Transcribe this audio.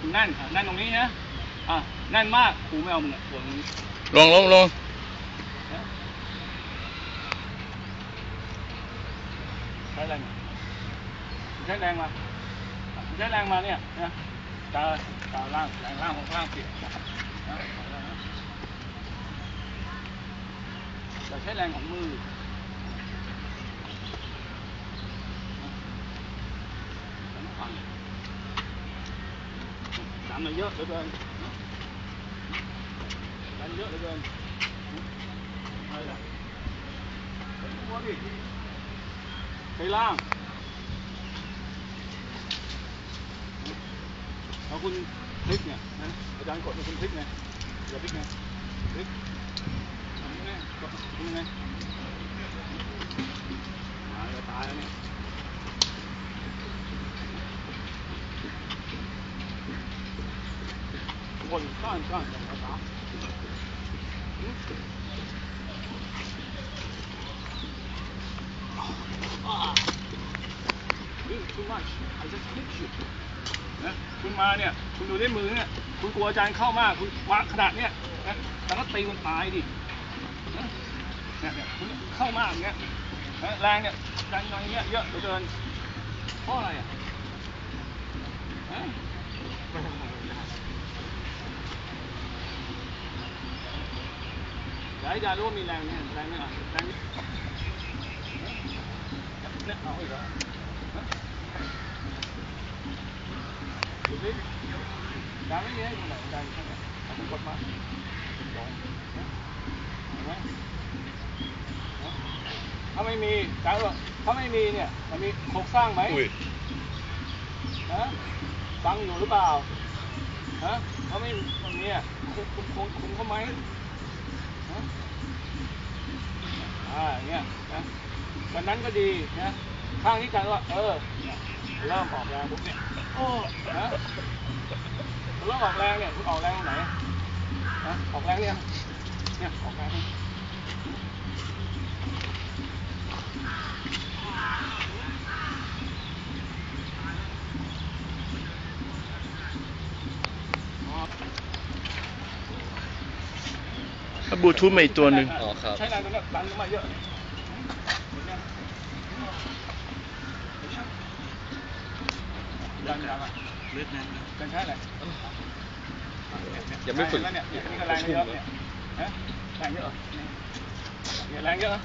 คุณนั่นอะนั่นตรงนี้นะอะนั่นมากครูไม่เอามึงอะปวดตรงนี้ลงลงลงนะใช้แรงมาใช้แรงมาใช้แรงมาเนี่ยนะตาตาล่างแรงล่างของล่างปิดนะแต่ใช้แรงของมือ น้ำมันเยอะเหลือเกินน้ำเยอะเหลือเกินอะไรล่ะหัวดิไปล่างเอาคุณพลิกเนี่ยนะอาจารย์กดให้คุณพลิกไงอย่าพลิกไงพลิกทำยังไงกดทำยังไงมาจะตายแล้วเนี่ย วนก้อนก้อนอย่างภาษานี่ too much I just hit you นะคุณมาเนี่ย คุณดูด้วยมือเนี่ย คุณกลัวอาจารย์เข้ามาก คุณวาขนาดเนี่ยนะแต่ก็ตีมันตายดิเนี่ยเนี่ยคุณเข้ามากอย่างเงี้ยแรงเนี่ยแรงอย่างเงี้ยเยอะเหลือเกินเพราะอะไรอะ ฮะอย่าให้อารู้ว่ามีแรงเนี่ยแรงเนี่ยแรงเนี่ยเอาอีกแล้วดูสิอาไม่มีให้ดูหน่อยอาจารย์ข้างไหนเอาผมกดมาลองนะนะถ้าไม่มีอาจารย์บอกถ้าไม่มีเนี่ยมันมีโครงสร้างไหมอุ้ยนะฟังอยู่หรือเปล่าฮะถ้าไม่มันมีอะคุมคุ้มคุมคุมเขาไหม อ่าเงี้ยนะวันนั้นก็ดีนะข้างนี้กันว่าเออเนี่ยเริ่มออกแรงปุ๊บเนี่ยโอ้นะเริ่มออกแรงเนี่ยคุณออกแรงตรงไหนนะออกแรงเนี่ยเนี่ยออกแรงอ๋อ บลูทูธมาอีกตัวหนึ่งอ๋อครับ ใช้แรงตรงเนี้ยดันขึ้นมาเยอะดันดันอะเลือดนั่นดันใช้อะไรยังไม่ฝึกแรงแล้วเนี่ยเนี่ยนี่ก็แรงเยอะเนี่ยฮะแรงเยอะเหรอเนี่ยแรงเยอะเหรอ